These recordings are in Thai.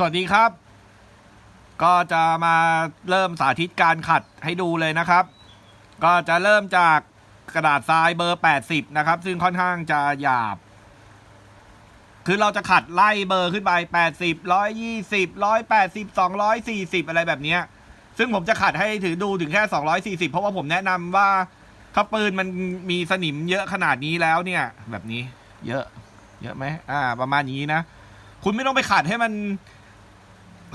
สวัสดีครับ ก็จะมาเริ่มสาธิตการขัดให้ดูเลยนะครับ ก็จะเริ่มจากกระดาษทรายเบอร์ 80 นะครับ ซึ่งค่อนข้างจะหยาบ คือเราจะขัดไล่เบอร์ขึ้นไป 80 120 180 240 อะไรแบบนี้ ซึ่งผมจะขัดให้ถือดูถึงแค่ 240 เพราะว่าผมแนะนำว่าถ้าปืนมันมีสนิมเยอะขนาดนี้แล้วเนี่ย แบบนี้ เยอะ เยอะไหมอ่า ประมาณนี้นะ คุณไม่ต้องไปขัดให้มัน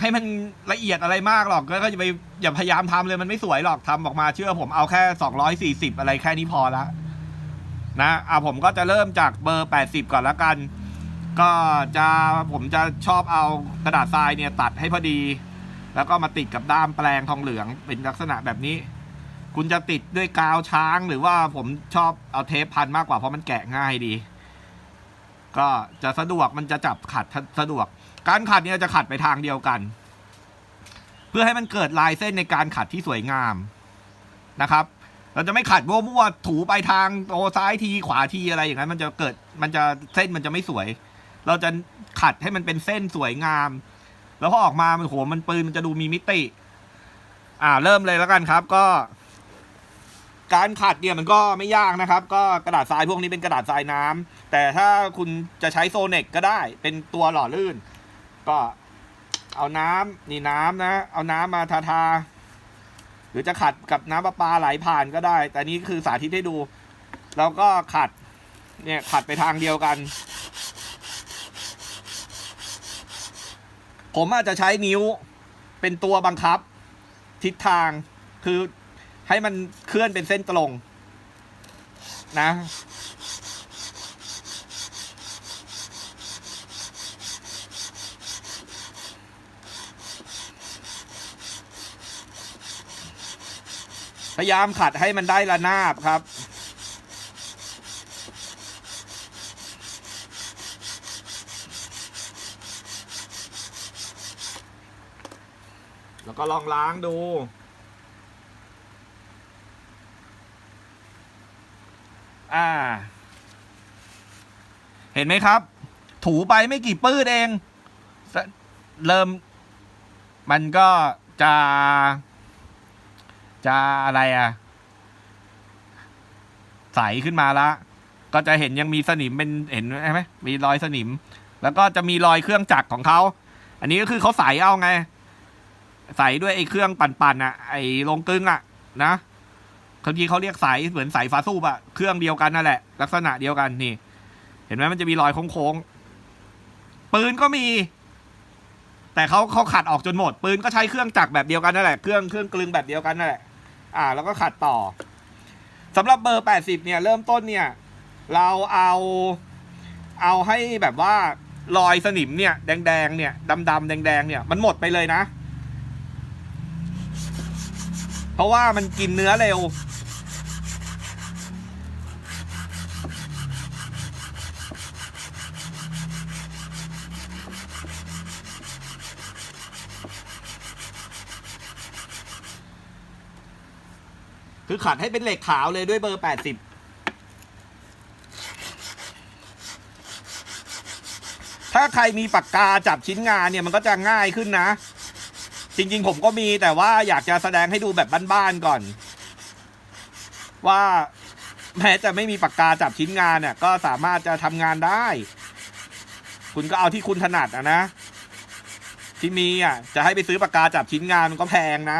ให้มันละเอียดอะไรมากหรอกก็จะไปอย่าพยายามทำเลยมันไม่สวยหรอกทำออกมาเชื่อผมเอาแค่สองร้อยสี่สิบอะไรแค่นี้พอละนะอะผมก็จะเริ่มจากเบอร์แปดสิบก่อนละกัน ก็จะผมจะชอบเอากระดาษทรายเนี่ยตัดให้พอดี แล้วก็มาติดกับด้ามแปลงทองเหลืองเป็นลักษณะแบบนี้ คุณจะติดด้วยกาวช้างหรือว่าผมชอบเอาเทปพันมากกว่าเพราะมันแกะง่ายดี ก็จะสะดวกมันจะจับขัดสะดวก การขัดเนี่ยจะขัดไปทางเดียวกัน เพื่อให้มันเกิดลายเส้นในการขัดที่สวยงามนะครับ เราจะไม่ขัดมั่วๆถูไปทางโอซ้ายทีขวาทีอะไรอย่างนั้น มันจะเกิดมันจะเส้นมันจะไม่สวย เราจะขัดให้มันเป็นเส้นสวยงาม แล้วพอออกมามันโหมันปืนมันจะดูมีมิติ อ่าเริ่มเลยแล้วกันครับ ก็ การขัดเนี่ยมันก็ไม่ยากนะครับ ก็กระดาษทรายพวกนี้เป็นกระดาษทรายน้ำแต่ถ้าคุณจะใช้โซเน็กก็ได้ เป็นตัวหล่อลื่น ก็เอาน้ำนี่น้ำนะ เอาน้ำมาทาทา หรือจะขัดกับน้ำประปาไหลผ่านก็ได้ แต่นี่คือสาธิตให้ดูเราก็ขัด เนี่ยขัดไปทางเดียวกัน ผมอาจจะใช้นิ้ว เป็นตัวบังคับ ทิศทางคือ ให้มันเคลื่อนเป็นเส้นตรงนะพยายามขัดให้มันได้ระนาบครับ แล้วก็ลองล้างดู อ่า เห็นไหมครับ ถูไปไม่กี่ปื้ดเอง เริ่ม มันก็จะ จะอะไรอะใสขึ้นมาละก็จะเห็นยังมีสนิมเป็นเห็นไหมมีรอยสนิม แล้วก็จะมีรอยเครื่องจักรของเขา อันนี้ก็คือเขาใสเอาไง ใสด้วยไอ้เครื่องปั่นๆอะ ไอ้ลงกึ่งอะ นะ บางทีเขาเรียกสายเหมือนสายฟ้าสูบอะเครื่องเดียวกันนั่นแหละ ลักษณะเดียวกันนี่ เห็นไหมมันจะมีรอยโค้งๆปืนก็มี แต่เขาเขาขัดออกจนหมด ปืนก็ใช้เครื่องจักรแบบเดียวกันนั่นแหละเครื่องเครื่องกลึงแบบเดียวกันนั่นแหละอ่า แล้วก็ขัดต่อสำหรับเบอร์แปดสิบเนี่ย เริ่มต้นเนี่ย เราเอาเอาให้แบบว่ารอยสนิมเนี่ย แดงๆเนี่ยดำๆแดงๆเนี่ย มันหมดไปเลยนะ เพราะว่ามันกินเนื้อเร็ว คือขัดให้เป็นเหล็กขาวเลยด้วยเบอร์แปดสิบถ้าใครมีปากกาจับชิ้นงานเนี่ยมันก็จะง่ายขึ้นนะ จริง ๆ ผมก็มีแต่ว่าอยากจะแสดงให้ดูแบบบ้านๆก่อน ว่าแม้จะไม่มีปากกาจับชิ้นงานเนี่ยก็สามารถจะทำงานได้ คุณก็เอาที่คุณถนัดอะนะ ที่มีอะจะให้ไปซื้อปากกาจับชิ้นงานมันก็แพงนะ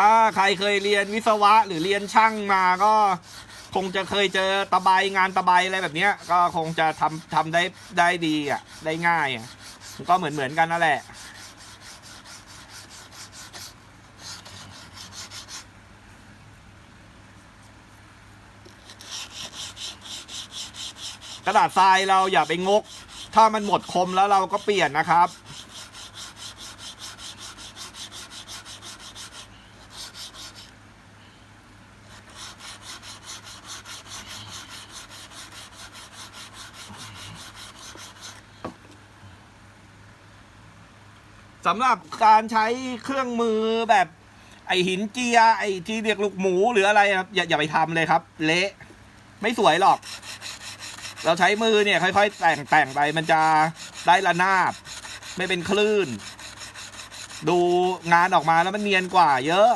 ถ้าใครเคยเรียนวิศวะหรือเรียนช่างมาก็คงจะเคยเจอตะไบงานตะไบอะไรแบบเนี้ย ก็คงจะทำทำได้ได้ดีอะได้ง่ายอะก็เหมือนเหมือนกันนั่นแหละกระดาษทรายเราอย่าไปงก ถ้ามันหมดคมแล้วเราก็เปลี่ยนนะครับ สำหรับการใช้เครื่องมือแบบไอหินเจีย ไอที่เรียกลูกหมูหรืออะไรครับอย่าอย่าไปทำเลยครับ เละไม่สวยหรอก เราใช้มือเนี่ยค่อย ๆ แต่งแต่งไปมันจะได้ระนาบ ไม่เป็นคลื่น ดูงานออกมาแล้วมันเนียนกว่า เยอะ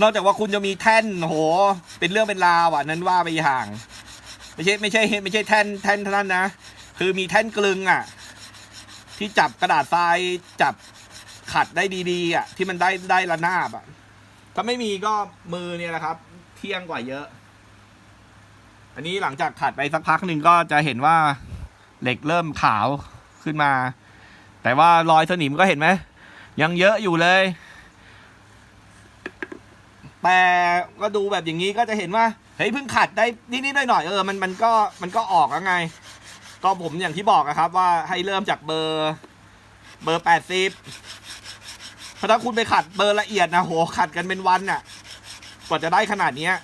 นอกจากว่าคุณจะมีแท่นโห เป็นเรื่องเป็นราวอะนั้นว่าไปอย่าง ไม่ใช่ไม่ใช่ไม่ใช่แท่นแท่นเท่านั้นนะคือมีแท่นกลึงอะ ที่จับกระดาษทรายจับขัดได้ดีๆอะที่มันได้ได้ระนาบอะ ถ้าไม่มีก็มือเนี่ยแหละครับ เที่ยงกว่าเยอะ อันนี้หลังจากขัดไปสักพักหนึ่งก็จะเห็นว่าเหล็กเริ่มขาวขึ้นมา แต่ว่ารอยสนิมก็เห็นไหมยังเยอะอยู่เลย แต่ก็ดูแบบอย่างนี้ก็จะเห็นว่าเฮ้ยเพิ่งขัดได้นิดๆหน่อยๆเออมันมันก็มันก็ออกแล้วไง ก็ผมอย่างที่บอกอะครับ ว่าให้เริ่มจากเบอร์เบอร์แปดสิบเพราะถ้าคุณไปขัดเบอร์ละเอียดนะโหขัดกันเป็นวันน่ะ กว่าจะได้ขนาดเนี้ย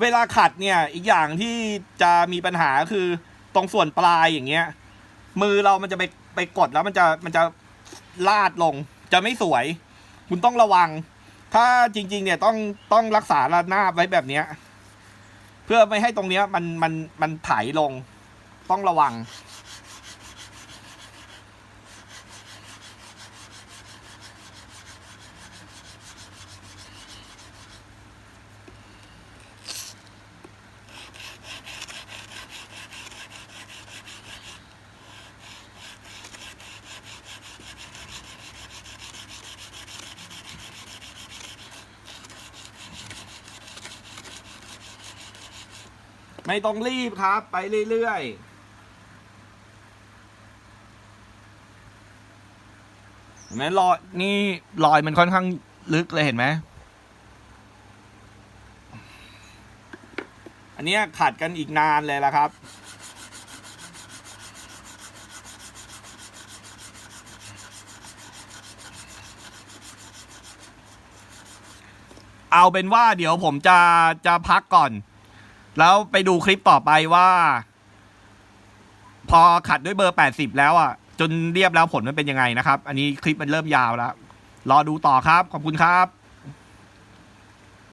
เวลาขัดเนี่ยอีกอย่างที่จะมีปัญหาคือตรงส่วนปลายอย่างเงี้ย มือเรามันจะไปไปกดแล้วมันจะมันจะลาดลง จะไม่สวย คุณต้องระวัง ถ้าจริง ๆ เนี่ยต้องต้องรักษาระนาบไว้แบบเนี้ย เพื่อไม่ให้ตรงเนี้ยมันมันมันไถลง ต้องระวัง ไม่ต้องรีบครับ ไปเรื่อยๆเห็นไหมรอยนี่รอยมันค่อนข้างลึกเลยเห็นไหม อันเนี้ยขัดกันอีกนานเลยละครับเอาเป็นว่าเดี๋ยวผมจะจะพักก่อน แล้วไปดูคลิปต่อไปว่า พอขัดด้วยเบอร์80แล้วอะ จนเรียบแล้วผลมันเป็นยังไงนะครับ อันนี้คลิปมันเริ่มยาวแล้ว รอดูต่อครับ ขอบคุณครับ